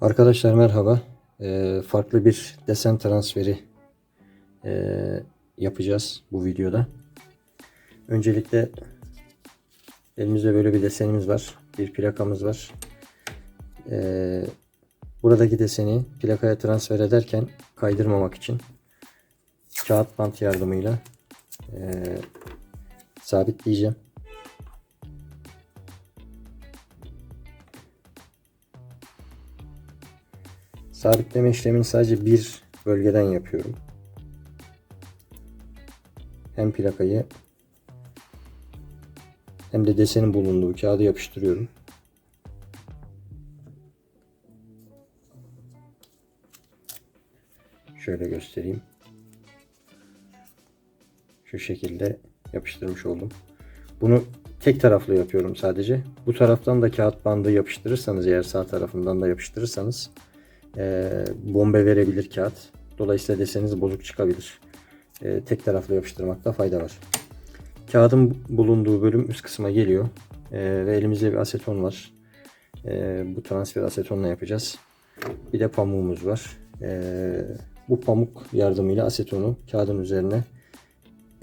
Arkadaşlar merhaba. Ee, farklı bir desen transferi ee, yapacağız bu videoda. Öncelikle elimizde böyle bir desenimiz var. Bir plakamız var. Ee, buradaki deseni plakaya transfer ederken kaydırmamak için kağıt bant yardımıyla ee, sabitleyeceğim. Sabitleme işlemini sadece bir bölgeden yapıyorum. Hem plakayı hem de desenin bulunduğu kağıdı yapıştırıyorum. Şöyle göstereyim. Şu şekilde yapıştırmış oldum. Bunu tek taraflı yapıyorum sadece. Bu taraftan da kağıt bandı yapıştırırsanız eğer sağ tarafından da yapıştırırsanız e, bombe verebilir kağıt. Dolayısıyla deseniz bozuk çıkabilir. E, tek taraflı yapıştırmakta fayda var. Kağıdın bulunduğu bölüm üst kısma geliyor. E, ve elimizde bir aseton var. E, bu transfer asetonla yapacağız. Bir de pamuğumuz var. E, bu pamuk yardımıyla asetonu kağıdın üzerine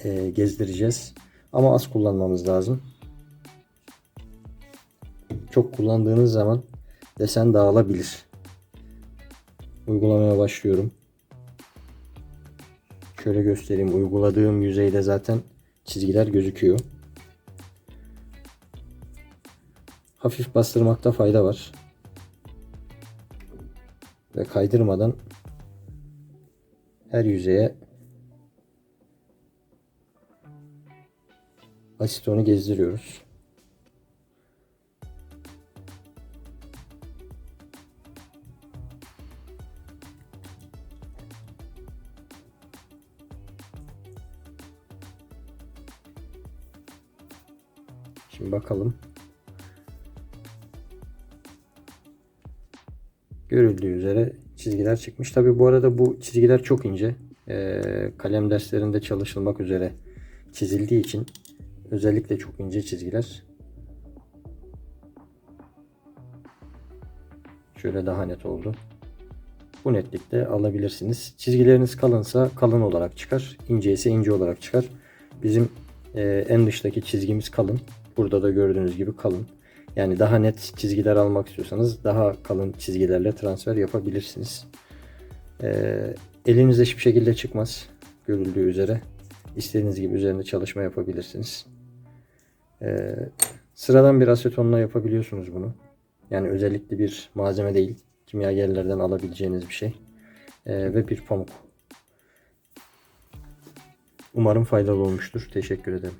e, gezdireceğiz. Ama az kullanmamız lazım. Çok kullandığınız zaman desen dağılabilir. Uygulamaya başlıyorum. Şöyle göstereyim. Uyguladığım yüzeyde zaten çizgiler gözüküyor. Hafif bastırmakta fayda var. Ve kaydırmadan her yüzeye asitonu gezdiriyoruz. Şimdi bakalım. Görüldüğü üzere çizgiler çıkmış. Tabi bu arada bu çizgiler çok ince. Ee, kalem derslerinde çalışılmak üzere çizildiği için özellikle çok ince çizgiler. Şöyle daha net oldu. Bu netlikte alabilirsiniz. Çizgileriniz kalınsa kalın olarak çıkar. İnce ise ince olarak çıkar. Bizim e, en dıştaki çizgimiz kalın. Burada da gördüğünüz gibi kalın. Yani daha net çizgiler almak istiyorsanız daha kalın çizgilerle transfer yapabilirsiniz. Ee, elinize hiçbir şekilde çıkmaz. Görüldüğü üzere. İstediğiniz gibi üzerinde çalışma yapabilirsiniz. Ee, sıradan bir asetonla yapabiliyorsunuz bunu. Yani özellikle bir malzeme değil. Kimyagerlerden alabileceğiniz bir şey. Ee, ve bir pamuk. Umarım faydalı olmuştur. Teşekkür ederim.